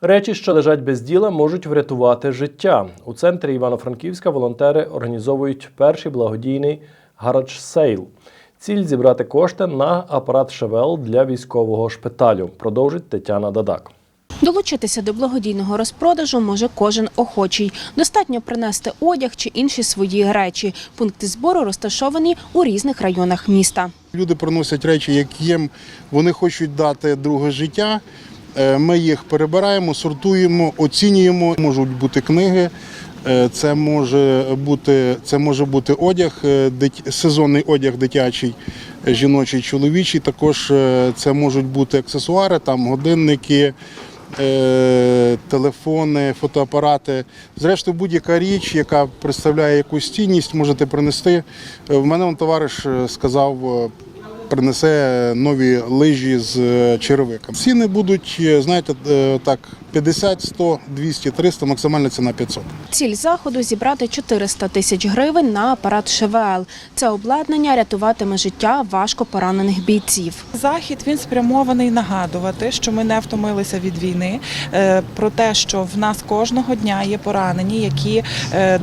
Речі, що лежать без діла, можуть врятувати життя. У центрі Івано-Франківська волонтери організовують перший благодійний гараж сейл. Ціль зібрати кошти на апарат ШВЛ для військового шпиталю. Продовжить Тетяна Дадак. Долучитися до благодійного розпродажу може кожен охочий. Достатньо принести одяг чи інші свої речі. Пункти збору розташовані у різних районах міста. Люди приносять речі, які їм вони хочуть дати друге життя. Е, Ми їх перебираємо, сортуємо, оцінюємо. Можуть бути книги, е, це може бути, це може бути одяг, е, сезонний одяг дитячий, жіночий, чоловічий. Також це можуть бути аксесуари, там годинники. Телефони, фотоапарати, зрештою, будь-яка річ, яка представляє якусь цінність, можете принести. В мене он товариш сказав, принесе нові лижі з е, черевиком. Ціни будуть, е, знаєте, е, так, 50, 100, 200, 300, максимальна ціна 500. Ціль заходу зібрати 400 тисяч гривень на апарат ШВЛ. Це обладнання рятуватиме життя важко поранених бійців. Захід він спрямований нагадувати, що ми не втомилися від війни, про те, що в нас кожного дня є поранені, які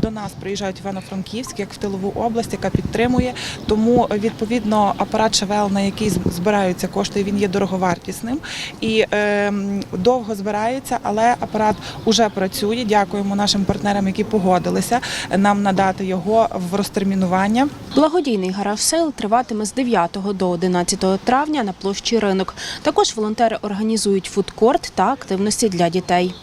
до нас приїжджають в Івано-Франківськ, як в тилову область, яка підтримує. Тому відповідно апарат ШВЛ, на який збираються кошти, він є дороговартісним і е, довго збирається, але апарат уже працює. Дякуємо нашим партнерам, які погодилися нам надати його в розтермінування. Благодійний гараж сейл триватиме з 9 до 11 травня на площі ринок. Також волонтери організують фудкорт та активності для дітей.